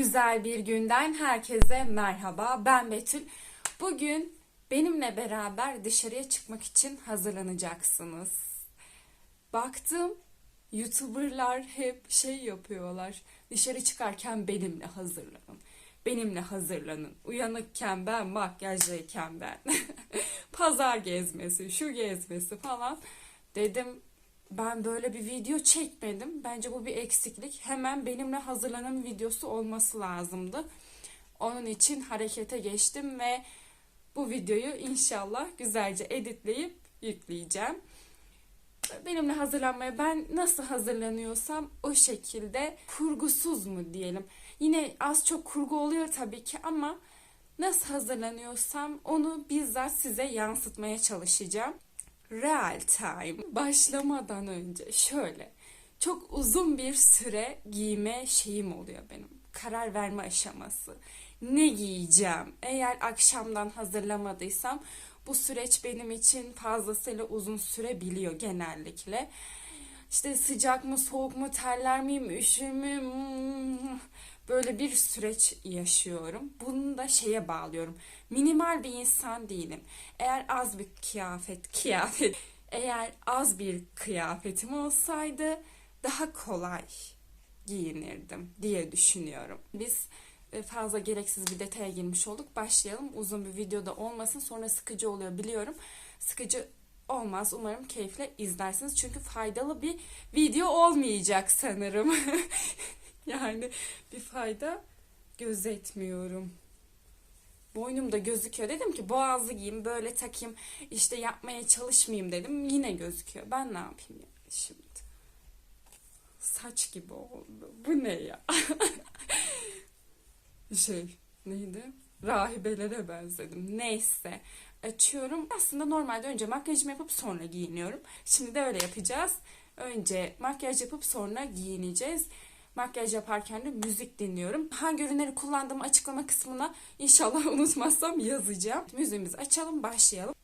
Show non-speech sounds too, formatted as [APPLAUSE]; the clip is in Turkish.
Güzel bir günden herkese merhaba. Ben Betül. Bugün benimle beraber dışarıya çıkmak için hazırlanacaksınız. Baktım YouTuber'lar hep şey yapıyorlar. Dışarı çıkarken benimle hazırlanın. Benimle hazırlanın. Uyanıkken ben, makyajlıyken ben. [LAUGHS] Pazar gezmesi, şu gezmesi falan. Dedim ben böyle bir video çekmedim. Bence bu bir eksiklik. Hemen benimle hazırlanan videosu olması lazımdı. Onun için harekete geçtim ve bu videoyu inşallah güzelce editleyip yükleyeceğim. Benimle hazırlanmaya ben nasıl hazırlanıyorsam o şekilde kurgusuz mu diyelim. Yine az çok kurgu oluyor tabii ki ama nasıl hazırlanıyorsam onu bizzat size yansıtmaya çalışacağım real time başlamadan önce şöyle çok uzun bir süre giyme şeyim oluyor benim. Karar verme aşaması. Ne giyeceğim? Eğer akşamdan hazırlamadıysam bu süreç benim için fazlasıyla uzun sürebiliyor genellikle. İşte sıcak mı, soğuk mu, terler miyim, üşür mü? Böyle bir süreç yaşıyorum. Bunu da şeye bağlıyorum. Minimal bir insan değilim. Eğer az bir kıyafet, [LAUGHS] kıyafet, eğer az bir kıyafetim olsaydı daha kolay giyinirdim diye düşünüyorum. Biz e, fazla gereksiz bir detaya girmiş olduk. Başlayalım. Uzun bir videoda olmasın. Sonra sıkıcı oluyor biliyorum. Sıkıcı olmaz. Umarım keyifle izlersiniz. Çünkü faydalı bir video olmayacak sanırım. [LAUGHS] [LAUGHS] yani bir fayda gözetmiyorum. Boynumda gözüküyor. Dedim ki boğazlı giyeyim, böyle takayım, işte yapmaya çalışmayayım dedim. Yine gözüküyor. Ben ne yapayım yani şimdi? Saç gibi oldu. Bu ne ya? [LAUGHS] şey neydi? Rahibelere benzedim. Neyse. Açıyorum. Aslında normalde önce makyajımı yapıp sonra giyiniyorum. Şimdi de öyle yapacağız. Önce makyaj yapıp sonra giyineceğiz. Makyaj yaparken de müzik dinliyorum. Hangi ürünleri kullandığımı açıklama kısmına inşallah [LAUGHS] unutmazsam yazacağım. Müziğimizi açalım, başlayalım.